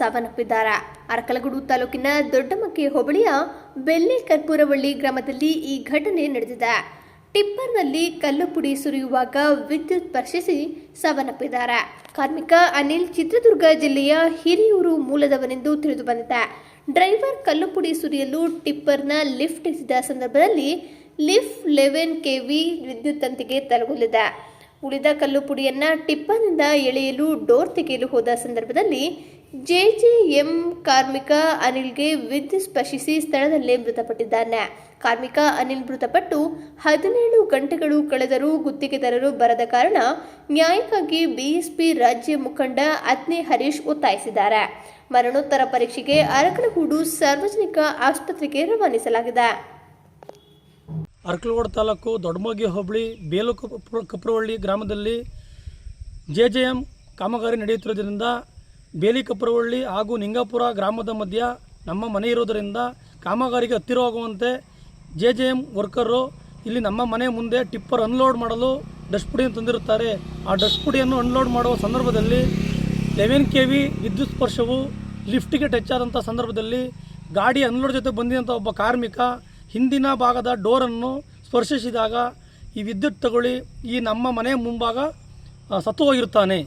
ಸಾವನ್ನಪ್ಪಿದ್ದಾರೆ. ಅರಕಲಗೂಡು ತಾಲೂಕಿನ ದೊಡ್ಡಮಕ್ಕಿ ಹೋಬಳಿಯ ಬೆಲ್ಲೆ ಕರ್ಪೂರವಳ್ಳಿ ಗ್ರಾಮದಲ್ಲಿ ಈ ಘಟನೆ ನಡೆದಿದೆ. ಟಿಪ್ಪರ್ನಲ್ಲಿ ಕಲ್ಲು ಪುಡಿ ಸುರಿಯುವಾಗ ವಿದ್ಯುತ್ ಸ್ಪರ್ಶಿಸಿ ಸಾವನ್ನಪ್ಪಿದ್ದಾರೆ. ಕಾರ್ಮಿಕ ಅನಿಲ್ ಚಿತ್ರದುರ್ಗ ಜಿಲ್ಲೆಯ ಹಿರಿಯೂರು ಮೂಲದವನೆಂದು ತಿಳಿದು ಬಂದಿದೆ. ಡ್ರೈವರ್ ಕಲ್ಲು ಪುಡಿ ಸುರಿಯಲು ಟಿಪ್ಪರ್ನ ಲಿಫ್ಟ್ ಇಸಿದ ಸಂದರ್ಭದಲ್ಲಿ ಲಿಫ್ಟ್ ಲೆವೆನ್ ಕೆ ವಿ ವಿದ್ಯುತ್ ತಂತಿಗೆ ತಲುಗಲಿದೆ ಉಳಿದ ಕಲ್ಲು ಪುಡಿಯನ್ನ ಟಿಪ್ಪರ್ನಿಂದ ಎಳೆಯಲು ಡೋರ್ ತೆಗೆಯಲು ಹೋದ ಸಂದರ್ಭದಲ್ಲಿ ಜೆಜೆಎಂ ಕಾರ್ಮಿಕ ಅನಿಲ್ಗೆ ವಿದ್ಯುತ್ ಸ್ಪರ್ಶಿಸಿ ಸ್ಥಳದಲ್ಲೇ ಮೃತಪಟ್ಟಿದ್ದಾನೆ. ಕಾರ್ಮಿಕ ಅನಿಲ್ ಮೃತಪಟ್ಟು ಹದಿನೇಳು ಗಂಟೆಗಳು ಕಳೆದರೂ ಗುತ್ತಿಗೆದಾರರು ಬರದ ಕಾರಣ ನ್ಯಾಯಕ್ಕಾಗಿ ಬಿಎಸ್ಪಿ ರಾಜ್ಯ ಮುಖಂಡ ಅತ್ನಿ ಹರೀಶ್ ಒತ್ತಾಯಿಸಿದ್ದಾರೆ. ಮರಣೋತ್ತರ ಪರೀಕ್ಷೆಗೆ ಅರಕಲಗೂಡು ಸಾರ್ವಜನಿಕ ಆಸ್ಪತ್ರೆಗೆ ರವಾನಿಸಲಾಗಿದೆ. ಅರಕಲಗೂಡು ತಾಲೂಕು ದೊಡ್ಡಮೋಗಿ ಹೋಬಳಿ ಬೇಲು ಕಪ್ರ- ಕಪ್ರವಳ್ಳಿ ಗ್ರಾಮದಲ್ಲಿ ಜೆಜೆಎಂ ಕಾಮಗಾರಿ ನಡೆಯುತ್ತಿರುವುದರಿಂದ ಬೇಲಿ ಕಪ್ರವಳ್ಳಿ ಹಾಗೂ ನಿಂಗಾಪುರ ಗ್ರಾಮದ ಮಧ್ಯ ನಮ್ಮ ಮನೆ ಇರೋದರಿಂದ ಕಾಮಗಾರಿಗೆ ಹತ್ತಿರವಾಗುವಂತೆ ಜೆ ಜೆ ಎಂ ವರ್ಕರು ಇಲ್ಲಿ ನಮ್ಮ ಮನೆ ಮುಂದೆ ಟಿಪ್ಪರ್ ಅನ್ಲೋಡ್ ಮಾಡಲು ಡಸ್ಟ್ ಪುಡಿಯನ್ನು ತಂದಿರುತ್ತಾರೆ. ಆ ಡಸ್ಟ್ ಪುಡಿಯನ್ನು ಅನ್ಲೋಡ್ ಮಾಡುವ ಸಂದರ್ಭದಲ್ಲಿ ಲೆವೆನ್ ಕೆ ವಿ ವಿದ್ಯುತ್ ಸ್ಪರ್ಶವು ಲಿಫ್ಟಿಗೆ ಟಚ್ ಆದಂಥ ಸಂದರ್ಭದಲ್ಲಿ ಗಾಡಿ ಅನ್ಲೋಡ್ ಜೊತೆ ಬಂದಿದಂಥ ಒಬ್ಬ ಕಾರ್ಮಿಕ ಹಿಂದಿನ ಭಾಗದ ಡೋರನ್ನು ಸ್ಪರ್ಶಿಸಿದಾಗ ಈ ವಿದ್ಯುತ್ ತಗೊಳ್ಳಿ ಈ ನಮ್ಮ ಮನೆ ಮುಂಭಾಗ ಸತ್ತು ಹೋಗಿರುತ್ತಾನೆ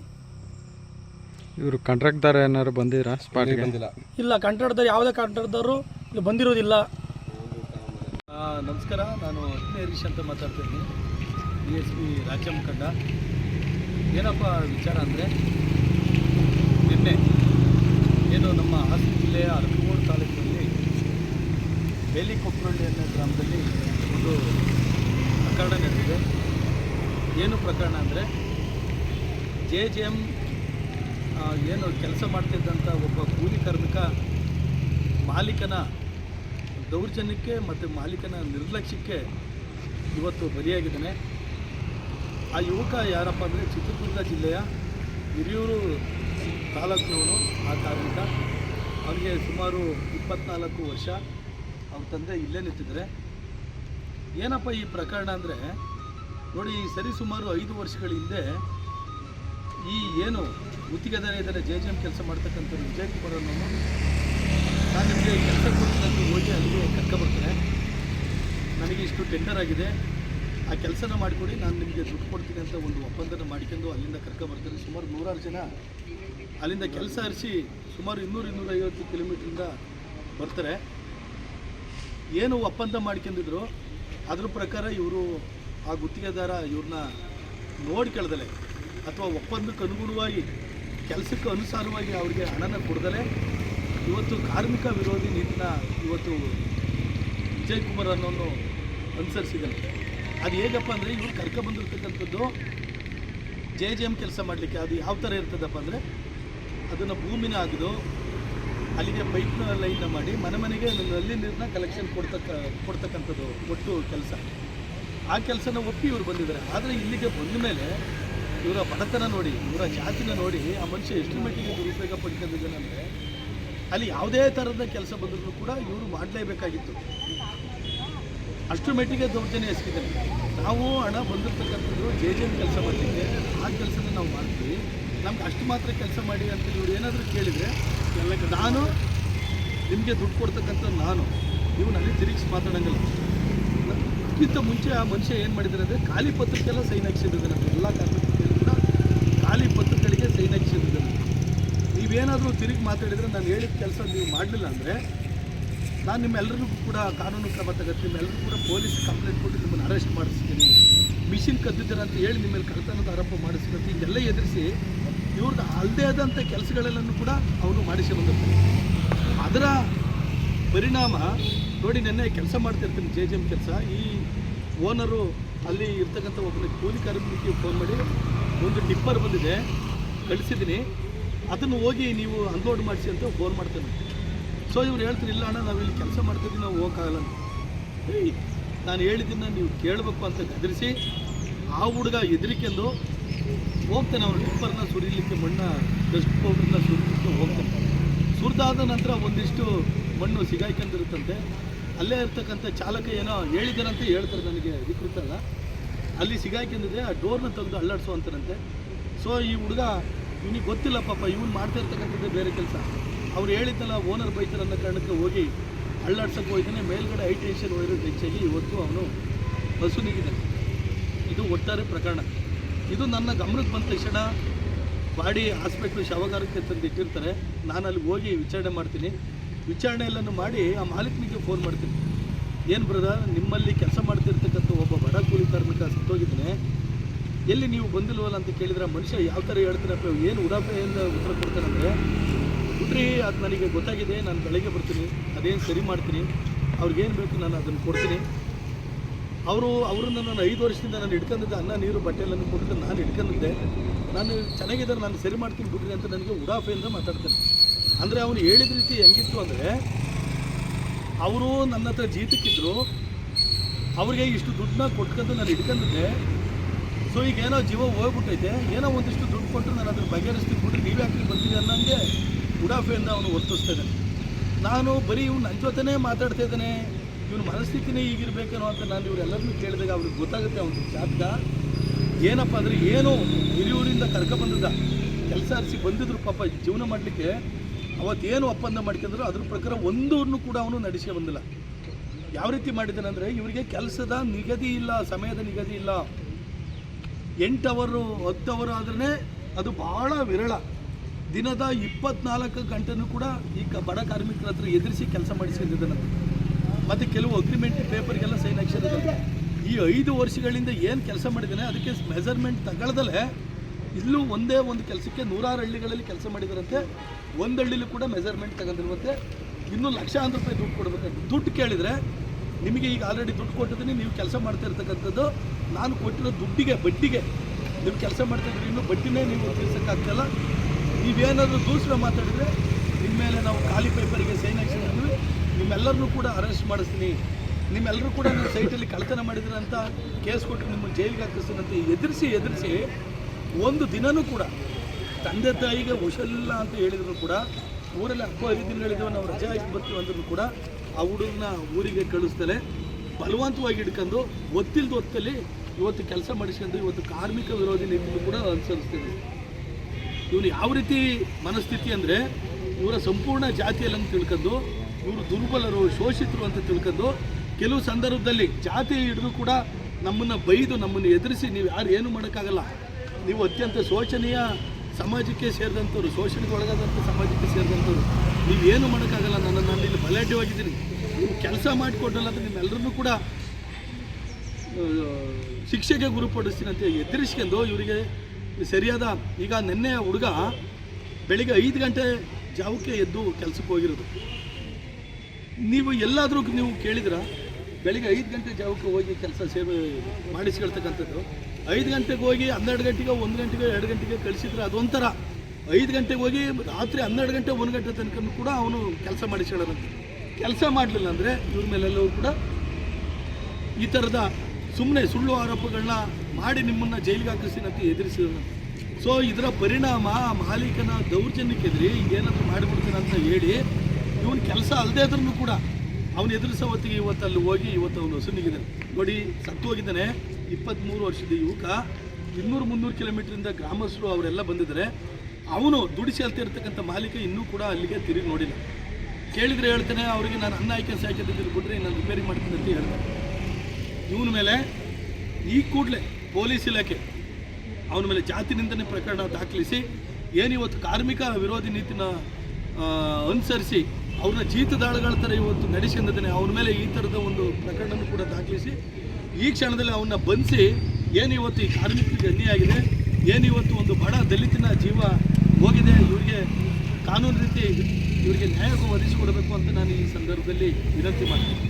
ಇವರು ಕಾಂಟ್ರಾಕ್ಟ್ದಾರ ಏನಾದ್ರು ಬಂದಿರಾ ಸ್ಪಾಟ್ಗೆ ಬಂದಿಲ್ಲ. ಇಲ್ಲ ಕಾಂಟ್ರಾಕ್ಟರ್ ಯಾವುದೇ ಕಾಂಟ್ರಾಕ್ಟರು ಇಲ್ಲಿ ಬಂದಿರೋದಿಲ್ಲ. ನಮಸ್ಕಾರ ನಾನು ಹರೀಶ್ ಅಂತ ಮಾತಾಡ್ತಿದ್ದೀನಿ. ಬಿ ಎಸ್ ಪಿ ರಾಜ್ಯ ಮುಖಂಡ. ಏನಪ್ಪ ವಿಚಾರ ಅಂದರೆ ನಿನ್ನೆ ಏನು ನಮ್ಮ ಹಾಸನ ಜಿಲ್ಲೆಯ ಅರಕಗೋಡು ತಾಲೂಕಿನಲ್ಲಿ ಬೇಲಿಕೊಪ್ಪರಳ್ಳಿ ಅನ್ನೋ ಗ್ರಾಮದಲ್ಲಿ ಒಂದು ಪ್ರಕರಣ ನಡೆದಿದೆ. ಏನು ಪ್ರಕರಣ ಅಂದರೆ ಜೆ ಜೆ ಎಂ ಏನು ಕೆಲಸ ಮಾಡ್ತಿದ್ದಂಥ ಒಬ್ಬ ಕೂಲಿ ಕಾರ್ಮಿಕ ಮಾಲೀಕನ ದೌರ್ಜನ್ಯಕ್ಕೆ ಮತ್ತು ಮಾಲೀಕನ ನಿರ್ಲಕ್ಷ್ಯಕ್ಕೆ ಇವತ್ತು ಬಲಿಯಾಗಿದ್ದಾನೆ. ಆ ಯುವಕ ಯಾರಪ್ಪ ಅಂದರೆ ಚಿತ್ರದುರ್ಗ ಜಿಲ್ಲೆಯ ಹಿರಿಯೂರು ತಾಲೂಕಿನವನು. ಆ ಕಾರ್ಮಿಕ ಅವರಿಗೆ ಸುಮಾರು ಇಪ್ಪತ್ನಾಲ್ಕು ವರ್ಷ. ಅವ್ರ ತಂದೆ ಇಲ್ಲೇ ನಿಂತಿದ್ದಾರೆ. ಏನಪ್ಪ ಈ ಪ್ರಕರಣ ಅಂದರೆ, ನೋಡಿ ಸರಿ ಸುಮಾರು ಐದು ವರ್ಷಗಳ ಹಿಂದೆ ಈ ಏನು ಗುತ್ತಿಗೆದಾರ ಇದ್ದಾರೆ, ಜೆ ಜೆ ಎಂ ಕೆಲಸ ಮಾಡ್ತಕ್ಕಂಥ ವಿಜಯ್ ಕುಮಾರ್ ಅನ್ನೋನು ನಾನು. ನಿಮಗೆ ಕೆಲಸ ಕೊಡ್ತಕ್ಕಂಥ ಹೋಗಿ ಅಲ್ಲಿಗೆ ಕರ್ಕೊಬರ್ತಾರೆ ನನಗೆ ಇಷ್ಟು ಟೆಂಡರ್ ಆಗಿದೆ. ಆ ಕೆಲಸನ ಮಾಡಿಕೊಡಿ, ನಾನು ನಿಮಗೆ ದುಡ್ಡು ಕೊಡ್ತೀನಿ ಅಂತ ಒಂದು ಒಪ್ಪಂದನ ಮಾಡಿಕೊಂಡು ಅಲ್ಲಿಂದ ಕರ್ಕೊಬರ್ತಾರೆ ಸುಮಾರು ನೂರಾರು ಜನ ಅಲ್ಲಿಂದ ಕೆಲಸ ಹರಿಸಿ ಸುಮಾರು ಇನ್ನೂರು, ಇನ್ನೂರೈವತ್ತು ಕಿಲೋಮೀಟ್ರಿಂದ ಬರ್ತಾರೆ. ಏನು ಒಪ್ಪಂದ ಮಾಡ್ಕೊಂಡಿದ್ರು, ಅದ್ರ ಪ್ರಕಾರ ಇವರು ಆ ಗುತ್ತಿಗೆದಾರ ಇವ್ರನ್ನ ನೋಡ್ಕೊಳ್ದಲೆ ಅಥವಾ ಒಪ್ಪಂದಕ್ಕೆ ಅನುಗುಣವಾಗಿ ಕೆಲಸಕ್ಕೆ ಅನುಸಾರವಾಗಿ ಅವರಿಗೆ ಹಣನ ಕೊಡದಲೇ. ಇವತ್ತು ಕಾರ್ಮಿಕ ವಿರೋಧಿ ನೀತಿನ ಇವತ್ತು ವಿಜಯ್ ಕುಮಾರ್ ಅನ್ನೋನು ಅನುಸರಿಸಿದ್ದಾನೆ. ಅದು ಹೇಗಪ್ಪ ಅಂದರೆ ಇವರು ಕರ್ಕೊಬಂದಿರ್ತಕ್ಕಂಥದ್ದು ಜೆ ಜೆ ಎಂ ಕೆಲಸ ಮಾಡಲಿಕ್ಕೆ. ಅದು ಯಾವ ಥರ ಇರ್ತದಪ್ಪ ಅಂದರೆ ಅದನ್ನು ಭೂಮಿನ ಅಗೆದು ಅಲ್ಲಿಗೆ ಪೈಪ್ನ ಲೈನ್ನ ಮಾಡಿ ಮನೆ ಮನೆಗೆ ನಲ್ಲಿ ನೀರನ್ನ ಕಲೆಕ್ಷನ್ ಕೊಡ್ತಕ್ಕ, ಕೊಡ್ತಕ್ಕಂಥದ್ದು ಒಟ್ಟು ಕೆಲಸ. ಆ ಕೆಲಸನ ಒಪ್ಪಿ ಇವರು ಬಂದಿದ್ದಾರೆ. ಆದರೆ ಇಲ್ಲಿಗೆ ಬಂದ ಮೇಲೆ ಇವರ ಬಡತನ ನೋಡಿ, ಇವರ ಜಾತಿನ ನೋಡಿ ಆ ಮನುಷ್ಯ ಎಷ್ಟು ಮಟ್ಟಿಗೆ ದುರುಪಯೋಗ ಪಡ್ಕೊಂಡಿದ್ದಾನೆ ಅಂದರೆ ಅಲ್ಲಿ ಯಾವುದೇ ಥರದ ಕೆಲಸ ಬಂದರೂ ಕೂಡ ಇವರು ಮಾಡಲೇಬೇಕಾಗಿತ್ತು. ಅಷ್ಟು ಮಟ್ಟಿಗೆ ದೌರ್ಜನ್ಯ ಎಸಗಿದ್ದಾರೆ. ನಾವು ಹಣ ಬಂದಿರ್ತಕ್ಕಂಥದ್ದು ಜೆ ಜೆ ಕೆಲಸ ಮಾಡ್ತೀವಿ ಆ ಕೆಲಸನ ನಾವು ಮಾಡ್ತೀವಿ. ನಮ್ಗೆ ಅಷ್ಟು ಮಾತ್ರ ಕೆಲಸ ಮಾಡಿ ಅಂತ ಇವರು ಏನಾದರೂ ಕೇಳಿದರೆ ನಾನು ನಿಮಗೆ ದುಡ್ಡು ಕೊಡ್ತಕ್ಕಂಥ ನಾನು, ನೀವು ನನಗೆ ತಿರುಗಿಸಿ ಮಾತಾಡೋಂಗಿಲ್ಲ. ಇದಕ್ಕಿಂತ ಮುಂಚೆ ಆ ಮನುಷ್ಯ ಏನು ಮಾಡಿದ್ದಾರೆ ಅಂದರೆ, ಖಾಲಿ ಪತ್ರಕ್ಕೆಲ್ಲ ಸೈನ್ ಹಾಕ್ಸಿದ್ದಾರೆ ಎಲ್ಲ ಕಾರಣ ಸೈನ್ ನೀವೇನಾದರೂ ತಿರುಗಿ ಮಾತಾಡಿದರೆ ನಾನು ಹೇಳಿದ ಕೆಲಸ ನೀವು ಮಾಡಲಿಲ್ಲ ಅಂದರೆ ನಾನು ನಿಮ್ಮೆಲ್ಲರಿಗೂ ಕೂಡ ಕಾನೂನು ಕ್ರಮ ತಗೋತೀನಿ ನಿಮ್ಮೆಲ್ಲರಿಗೂ ಕೂಡ ಪೊಲೀಸ್ ಕಂಪ್ಲೇಂಟ್ ಕೊಟ್ಟು ನಿಮ್ಮನ್ನು ಅರೆಸ್ಟ್ ಮಾಡಿಸ್ತೀನಿ. ಮಿಷಿನ್ ಕದ್ದಿದ್ದಾರೆ ಅಂತ ಹೇಳಿ ನಿಮ್ಮ ಮೇಲೆ ಕಳ್ತನದ ಆರೋಪ ಮಾಡಿಸ್ಬೇಕು ಇದೆಲ್ಲ ಎದುರಿಸಿ ಇವ್ರದ್ದು ಅಲ್ಲದೇ ಆದಂಥ ಕೆಲಸಗಳೆಲ್ಲನೂ ಕೂಡ ಅವನು ಮಾಡಿಸಿ ಬಂದಿರ್ತಾನೆ ಅದರ ಪರಿಣಾಮ ನೋಡಿ ನೆನ್ನೆ ಕೆಲಸ ಮಾಡ್ತಿರ್ತೀನಿ, ಜೆ ಜೆ ಎಂ ಕೆಲಸ. ಈ ಓನರು ಅಲ್ಲಿ ಇರ್ತಕ್ಕಂಥ ಒಬ್ಬನ ಕೂಲಿ ಕಾರ್ಮಿಕರಿಗೆ ಫೋನ್ ಮಾಡಿ ಒಂದು ಟಿಪ್ಪರ್ ಬಂದಿದೆ. ಕಳಿಸಿದ್ದೀನಿ. ಅದನ್ನು ಹೋಗಿ ನೀವು ಅನ್ಲೋಡ್ ಮಾಡಿಸಿ ಅಂತ ಫೋನ್ ಮಾಡ್ತೇನೆ. ಸೊ ಇವ್ರು ಹೇಳ್ತಾರೆ, ಇಲ್ಲ ಅಣ್ಣ, ನಾವಿಲ್ಲಿ ಕೆಲಸ ಮಾಡ್ತಿದ್ದೀವಿ, ನಾವು ಹೋಗೋಕ್ಕಾಗಲ್ಲ. ಏಯ್, ನಾನು ಹೇಳಿದ್ದನ್ನು ನೀವು ಕೇಳಬೇಕು ಅಂತ ಗದರಿಸಿ, ಆ ಹುಡುಗ ಹೆದರಿಕೆಂದು ಹೋಗ್ತಾನೆ, ಅವ್ರ ಟಿಪ್ಪರ್ನ ಸುರಿಲಿಕ್ಕೆ ಮಣ್ಣ ಡಸ್ಟ್ ಪೌಡ್ರನ್ನ ಸುರಿಲಿಕ್ಕೆ ಹೋಗ್ತಾನೆ. ಸುರಿದಾದ ನಂತರ ಒಂದಿಷ್ಟು ಮಣ್ಣು ಸಿಗಾಯ್ಕೊಂಡಿರುತ್ತಂತೆ. ಅಲ್ಲೇ ಇರ್ತಕ್ಕಂಥ ಚಾಲಕ ಏನೋ ಹೇಳಿದ್ದಾರಂತ ಹೇಳ್ತಾರೆ ನನಗೆ ವಿಕೃತ ಅಲ್ಲ. ಅಲ್ಲಿ ಸಿಗಾಯ್ಕೊಂಡಿದೆ ಆ ಡೋರ್ನ ತೆಗೆದು ಅಲ್ಲಾಡಿಸುವಂತಾರಂತೆ ಸೊ ಈ ಹುಡುಗ ಇವನಿಗೆ ಗೊತ್ತಿಲ್ಲ ಪಾಪ, ಇವನು ಮಾಡ್ತಾ ಇರ್ತಕ್ಕಂಥದ್ದೇ ಬೇರೆ ಕೆಲಸ. ಅವ್ರು ಹೇಳಿದ್ದಲ್ಲ ಓನರ್ ಬೈತಾರೆ ಅನ್ನೋ ಕಾರಣಕ್ಕೆ ಹೋಗಿ ಅಳ್ಳಾಡ್ಸಕ್ಕೆ ಹೋಗಿದ್ದಾನೆ. ಮೇಲ್ಗಡೆ ಹೈ ಟೆನ್ಷನ್ ಹೋಗಿರೋ ಹೆಚ್ಚಾಗಿ ಇವತ್ತು ಅವನು ಹಸುನಿಗಿದ್ದಾನೆ ಇದು ಒಟ್ಟಾರೆ ಪ್ರಕರಣ. ಇದು ನನ್ನ ಗಮನಕ್ಕೆ ಬಂದ ತಕ್ಷಣ ಬಾಡಿ ಹಾಸ್ಪಿಟ್ಲು ಶವಗಾರಕ್ಕೆ ತಂದಿಟ್ಟಿರ್ತಾರೆ ನಾನು ಅಲ್ಲಿ ಹೋಗಿ ವಿಚಾರಣೆ ಮಾಡ್ತೀನಿ. ವಿಚಾರಣೆ ಎಲ್ಲನೂ ಮಾಡಿ ಆ ಮಾಲೀಕನಿಗೆ ಫೋನ್ ಮಾಡ್ತೀನಿ. ಏನು ಬ್ರದರ್ ನಿಮ್ಮಲ್ಲಿ ಕೆಲಸ ಮಾಡ್ತಿರ್ತಕ್ಕಂಥ ಒಬ್ಬ ಬಡ ಕೂಲಿ ಕಾರ್ಮಿಕ ಸತ್ತೋಗಿದ್ದಾನೆ. ಎಲ್ಲಿ ನೀವು ಬಂದಿಲ್ವಲ್ಲ ಅಂತ ಕೇಳಿದ್ರೆ ಮನುಷ್ಯ ಯಾವ ಥರ ಹೇಳ್ತಾರಪ್ಪ ಏನು ಉಡಾಫೆಯಿಂದ ಉತ್ತರ ಕೊಡ್ತಾನಂದರೆ ಬಿಡ್ರಿ ಅದು ನನಗೆ ಗೊತ್ತಾಗಿದೆ, ನಾನು ಬೆಳಗ್ಗೆ ಬರ್ತೀನಿ, ಅದೇನು ಸರಿ ಮಾಡ್ತೀನಿ ಅವ್ರಿಗೇನು ಬೇಕು ನಾನು ಅದನ್ನು ಕೊಡ್ತೀನಿ. ಅವರು, ಅವರನ್ನು ನಾನು ಐದು ವರ್ಷದಿಂದ ನಾನು ಹಿಡ್ಕೊಂಡಿದ್ದೆ ಅನ್ನ, ನೀರು, ಬಟ್ಟೆ ಎಲ್ಲ ಕೊಟ್ಟು ನಾನು ಹಿಡ್ಕೊಂಡಿದ್ದೆ. ನಾನು ಚೆನ್ನಾಗಿದ್ದಾರೆ ನಾನು ಸರಿ ಮಾಡ್ತೀನಿ ಬಿಡ್ರಿ ಅಂತ ನನಗೆ ಉಡಾಫೆಯಿಂದ ಮಾತಾಡ್ತಾನೆ. ಅಂದರೆ ಅವನು ಹೇಳಿದ ರೀತಿ ಹೆಂಗಿತ್ತು ಅಂದರೆ, ಅವರು ನನ್ನ ಹತ್ರ ಜೀತಕ್ಕಿದ್ರು, ಅವ್ರಿಗೆ ಇಷ್ಟು ದುಡ್ಡನ್ನ ಕೊಟ್ಕೊಂಡು ನಾನು ಹಿಡ್ಕೊಂಡಿದ್ದೆ. ಸೊ ಈಗ ಏನೋ ಜೀವ ಹೋಗ್ಬಿಟ್ಟೈತೆ. ಏನೋ ಒಂದಿಷ್ಟು ದುಡ್ಡು ಕೊಟ್ಟರು ನಾನು ಅದ್ರ ಬಗೆಹರಿಸ್ತೀನಿ ಬಿಟ್ಟರೆ ನೀವು ಯಾಕೆ ಬರ್ತೀರಿ ಅನ್ನೋಂಗೆ ಉಡಾಫೆಯಿಂದ ಅವನು ವರ್ತಿಸ್ತಾ ಇದ್ದಾನೆ ನಾನು ಬರೀ ಇವ್ನು ನನ್ನ ಜೊತೆನೇ ಮಾತಾಡ್ತಾ ಇದ್ದಾನೆ. ಇವನ ಮನಸ್ಥಿತಿನೇ ಈಗಿರ್ಬೇಕೇನೋ ಅಂತ ನಾನು ಇವರೆಲ್ಲರನ್ನೂ ಕೇಳಿದಾಗ ಅವ್ರಿಗೆ ಗೊತ್ತಾಗುತ್ತೆ ಅವನು ಜಾತಕ. ಏನಪ್ಪ ಅಂದರೆ ಏನು ಹಿರಿಯೂರಿಂದ ಕರ್ಕೊಬಂದಿದ್ದ ಕೆಲಸ ಅರಿಸಿ ಬಂದಿದ್ರು ಪಾಪ ಜೀವನ ಮಾಡಲಿಕ್ಕೆ. ಅವತ್ತೇನು ಒಪ್ಪಂದ ಮಾಡ್ಕೊಂಡ್ರು, ಅದ್ರ ಪ್ರಕಾರ ಒಂದೂರ್ನು ಕೂಡ ಅವನು ನಡೆಸಿ ಬಂದಿಲ್ಲ. ಯಾವ ರೀತಿ ಮಾಡಿದ್ದಾನೆ ಅಂದರೆ, ಇವರಿಗೆ ಕೆಲಸದ ನಿಗದಿ ಇಲ್ಲ, ಸಮಯದ ನಿಗದಿ ಇಲ್ಲ. ಎಂಟು ಅವರು ಹತ್ತು ಅವರು ಆದ್ರೆ ಅದು ಭಾಳ ವಿರಳ. ದಿನದ ಇಪ್ಪತ್ನಾಲ್ಕು ಗಂಟೆನೂ ಕೂಡ ಈ ಬಡ ಕಾರ್ಮಿಕರ ಹತ್ರ ಎದುರಿಸಿ ಕೆಲಸ ಮಾಡಿಸ್ಕೊಂಡಿದ್ದಾನಂತೆ ಮತ್ತು ಕೆಲವು ಅಗ್ರಿಮೆಂಟ್ ಪೇಪರ್ಗೆಲ್ಲ ಸೈನ್ ಹಾಕ್ಸಿರೋದಂತೆ ಈ ಐದು ವರ್ಷಗಳಿಂದ ಏನು ಕೆಲಸ ಮಾಡಿದ್ದಾನೆ, ಅದಕ್ಕೆ ಮೆಜರ್ಮೆಂಟ್ ತಗೊಳ್ದಲ್ಲೇ ಇಲ್ಲೂ ಒಂದೇ ಒಂದು ಕೆಲಸಕ್ಕೆ ನೂರಾರು ಹಳ್ಳಿಗಳಲ್ಲಿ ಕೆಲಸ ಮಾಡಿದಾರಂತೆ ಒಂದು ಹಳ್ಳಿಲೂ ಕೂಡ ಮೆಜರ್ಮೆಂಟ್ ತಗೊಂಡಿರುವಂತೆ. ಇನ್ನೂ ಲಕ್ಷಾಂತರ ರೂಪಾಯಿ ದುಡ್ಡು ಕೊಡಬೇಕಂತ ದುಡ್ಡು ಕೇಳಿದರೆ ನಿಮಗೆ ಈಗ ಆಲ್ರೆಡಿ ದುಡ್ಡು ಕೊಟ್ಟಿದ್ದೀನಿ, ನೀವು ಕೆಲಸ ಮಾಡ್ತಾ ಇರ್ತಕ್ಕಂಥದ್ದು, ನಾನು ಕೊಟ್ಟಿರೋ ದುಡ್ಡಿಗೆ, ಬಡ್ಡಿಗೆ ನೀವು ಕೆಲಸ ಮಾಡ್ತಾ ಇದ್ದೀರಿ ಇನ್ನೂ ಬಡ್ಡಿನೇ ನೀವು ತೀರ್ಸೋಕ್ಕಾಗ್ತಲ್ಲ. ನೀವೇನಾದರೂ ದೂಸರ ಮಾತಾಡಿದರೆ ನಿಮ್ಮ ಮೇಲೆ ನಾವು ಖಾಲಿ ಪೇಪರಿಗೆ ಸೈನ್ ಹಾಕ್ಸಿದ್ವಿ ನಿಮ್ಮೆಲ್ಲರನ್ನೂ ಕೂಡ ಅರೆಸ್ಟ್ ಮಾಡಿಸ್ತೀನಿ. ನಿಮ್ಮೆಲ್ಲರೂ ಕೂಡ ನಿಮ್ಮ ಸೈಟಲ್ಲಿ ಕಳ್ತನ ಮಾಡಿದ್ರಂತ ಕೇಸ್ ಕೊಟ್ಟು ನಿಮ್ಮ ಜೈಲಿಗೆ ಹಾಕಿಸ್ತೀನಿ ಅಂತ ಎದುರಿಸಿ ಎದುರಿಸಿ ಒಂದು ದಿನವೂ ಕೂಡ ತಂದೆ ತಾಯಿಗೆ ಹುಷಲ್ಲ ಅಂತ ಹೇಳಿದ್ರು ಕೂಡ ಊರಲ್ಲಿ ಹಬ್ಬ ಹರಿದಿನಗಳಿದ್ದೇವೆ ನಾವು ರಜೆ ಹಾಕಿ ಬರ್ತೀವಿ ಅಂದ್ರೂ ಕೂಡ ಆ ಹುಡುಗನ ಊರಿಗೆ ಕಳಿಸ್ದಲೆ ಬಲವಂತವಾಗಿ ಹಿಡ್ಕೊಂಡು ಒತ್ತಿಲ್ದ ಹೊತ್ತಲ್ಲಿ ಇವತ್ತು ಕೆಲಸ ಮಾಡಿಸ್ಕೊಂಡು ಇವತ್ತು ಕಾರ್ಮಿಕ ವಿರೋಧಿ ನೀತಿಯನ್ನು ಕೂಡ ಅನುಸರಿಸ್ತಿದೆ. ಇವನು ಯಾವ ರೀತಿ ಮನಸ್ಥಿತಿ ಅಂದರೆ ಇವರ ಸಂಪೂರ್ಣ ಜಾತಿಯಲ್ಲಂತ ತಿಳ್ಕೊಂಡು, ಇವರು ದುರ್ಬಲರು, ಶೋಷಿತರು ಅಂತ ತಿಳ್ಕೊಂಡು ಕೆಲವು ಸಂದರ್ಭದಲ್ಲಿ ಜಾತಿ ಹಿಡಿದು ಕೂಡ ನಮ್ಮನ್ನು ಬೈದು ನಮ್ಮನ್ನು ಎದುರಿಸಿ ನೀವು ಯಾರು ಏನು ಮಾಡೋಕ್ಕಾಗಲ್ಲ. ನೀವು ಅತ್ಯಂತ ಶೋಚನೀಯ ಸಮಾಜಕ್ಕೆ ಸೇರಿದಂಥವ್ರು ಶೋಷಣೆಗೆ ಒಳಗಾದಂಥ ಸಮಾಜಕ್ಕೆ ಸೇರಿದಂಥವ್ರು ನೀವೇನು ಮಾಡೋಕ್ಕಾಗಲ್ಲ ನನ್ನ ನಾನು ಇಲ್ಲಿ ಬಲಾಢ್ಯವಾಗಿದ್ದೀನಿ. ನೀವು ಕೆಲಸ ಮಾಡಿಕೊಡಲ್ಲ ಅಂದರೆ ನಿಮ್ಮೆಲ್ಲರನ್ನೂ ಕೂಡ ಶಿಕ್ಷೆಗೆ ಗುರುಪಡಿಸ್ತೀನಿ ಅಂತ ಎದುರಿಸ್ಕೊಂಡು ಇವರಿಗೆ ಸರಿಯಾದ, ಈಗ ನಿನ್ನೆ ಹುಡುಗ ಬೆಳಿಗ್ಗೆ ಐದು ಗಂಟೆ ಜಾವಕ್ಕೆ ಎದ್ದು ಕೆಲಸಕ್ಕೆ ಹೋಗಿರೋದು. ನೀವು ಎಲ್ಲಾದರೂ ನೀವು ಕೇಳಿದ್ರ ಬೆಳಿಗ್ಗೆ ಐದು ಗಂಟೆ ಜಾವಕ್ಕೆ ಹೋಗಿ ಕೆಲಸ ಸೇವೆ ಮಾಡಿಸ್ಕೊಳ್ತಕ್ಕಂಥದ್ದು. ಐದು ಗಂಟೆಗೆ ಹೋಗಿ ಹನ್ನೆರಡು ಗಂಟೆಗೆ, ಒಂದು ಗಂಟೆಗೆ, ಎರಡು ಗಂಟೆಗೆ ಕಳಿಸಿದ್ರೆ ಅದೊಂಥರ. ಐದು ಗಂಟೆಗೆ ಹೋಗಿ ರಾತ್ರಿ ಹನ್ನೆರಡು ಗಂಟೆ, ಒಂದು ಗಂಟೆ ತನಕ ಕೂಡ ಅವನು ಕೆಲಸ ಮಾಡಿಸ್ಕೊಳ್ಳೋದಂತೆ ಕೆಲಸ ಮಾಡಲಿಲ್ಲ ಅಂದರೆ ಇವ್ರ ಮೇಲೆಲ್ಲವೂ ಕೂಡ ಈ ಥರದ ಸುಮ್ಮನೆ ಸುಳ್ಳು ಆರೋಪಗಳನ್ನ ಮಾಡಿ ನಿಮ್ಮನ್ನು ಜೈಲಿಗೆ ಹಾಕಿಸ್ತೀನಿ ಅಂತ ಎದುರಿಸಿದ್ರು ಸೊ ಇದರ ಪರಿಣಾಮ ಮಾಲೀಕನ ದೌರ್ಜನ್ಯಕ್ಕೆ ಎದುರಿ ಏನಾದರೂ ಮಾಡಿಬಿಡ್ತೀನಿ ಅಂತ ಹೇಳಿ, ಇವನು ಕೆಲಸ ಅಲ್ಲದೆ ಇದ್ರೂ ಕೂಡ ಅವನು ಎದುರಿಸೋ ಹೊತ್ತಿಗೆ ಇವತ್ತು ಅಲ್ಲಿ ಹೋಗಿ ಇವತ್ತು ಅವನು ಹಸುನಿಗಿದ್ದಾನೆ ನೋಡಿ ಸತ್ತು ಹೋಗಿದ್ದಾನೆ ಇಪ್ಪತ್ತ್ಮೂರು ವರ್ಷದ ಯುವಕ, ಇನ್ನೂರು ಮುನ್ನೂರು ಕಿಲೋಮೀಟ್ರಿಂದ ಗ್ರಾಮಸ್ಥರು ಅವರೆಲ್ಲ ಬಂದಿದ್ದಾರೆ. ಅವನು ದುಡಿಸಿ ಅಲ್ತಿರ್ತಕ್ಕಂಥ ಮಾಲೀಕ ಇನ್ನೂ ಕೂಡ ಅಲ್ಲಿಗೆ ತಿರುಗಿ ನೋಡಿಲ್ಲ. ಕೇಳಿದರೆ ಹೇಳ್ತಾನೆ, ಅವರಿಗೆ ನಾನು ಅನ್ನ ಆಯ್ಕೆ ಸಾಕಿದ್ದು ಕೊಟ್ಟರೆ ನಾನು ರಿಪೇರಿ ಮಾಡ್ತೀನಿ ಅಂತ ಹೇಳ್ತಾನೆ. ಇವನ ಮೇಲೆ ಈ ಕೂಡಲೇ ಪೊಲೀಸ್ ಇಲಾಖೆ ಅವನ ಮೇಲೆ ಜಾತಿ ನಿಂದನೆ ಪ್ರಕರಣ ದಾಖಲಿಸಿ ಏನಿವತ್ತು ಕಾರ್ಮಿಕ ವಿರೋಧಿ ನೀತಿನ ಅನುಸರಿಸಿ ಅವ್ರನ್ನ ಜೀತದಾಳುಗಳ ಥರ ಇವತ್ತು ನಡೆಸ್ಕೊಂಡಿದ್ದಾನೆ ಅವ್ರ ಮೇಲೆ ಈ ಥರದ ಒಂದು ಪ್ರಕರಣ ಕೂಡ ದಾಖಲಿಸಿ, ಈ ಕ್ಷಣದಲ್ಲಿ ಅವನ್ನ ಬಂಧಿಸಿ, ಏನು ಇವತ್ತು ಈ ಕಾರ್ಮಿಕರಿಗೆ ಅನ್ಯಾಗಿದೆ ಏನು ಇವತ್ತು ಒಂದು ಬಡ ದಲಿತನ ಜೀವ ಹೋಗಿದೆ, ಇವರಿಗೆ ಕಾನೂನು ರೀತಿ ಇವರಿಗೆ ನ್ಯಾಯ ಒದಗಿಸಿಕೊಡಬೇಕು ಅಂತ ನಾನು ಈ ಸಂದರ್ಭದಲ್ಲಿ ವಿನಂತಿ ಮಾಡ್ತೀನಿ.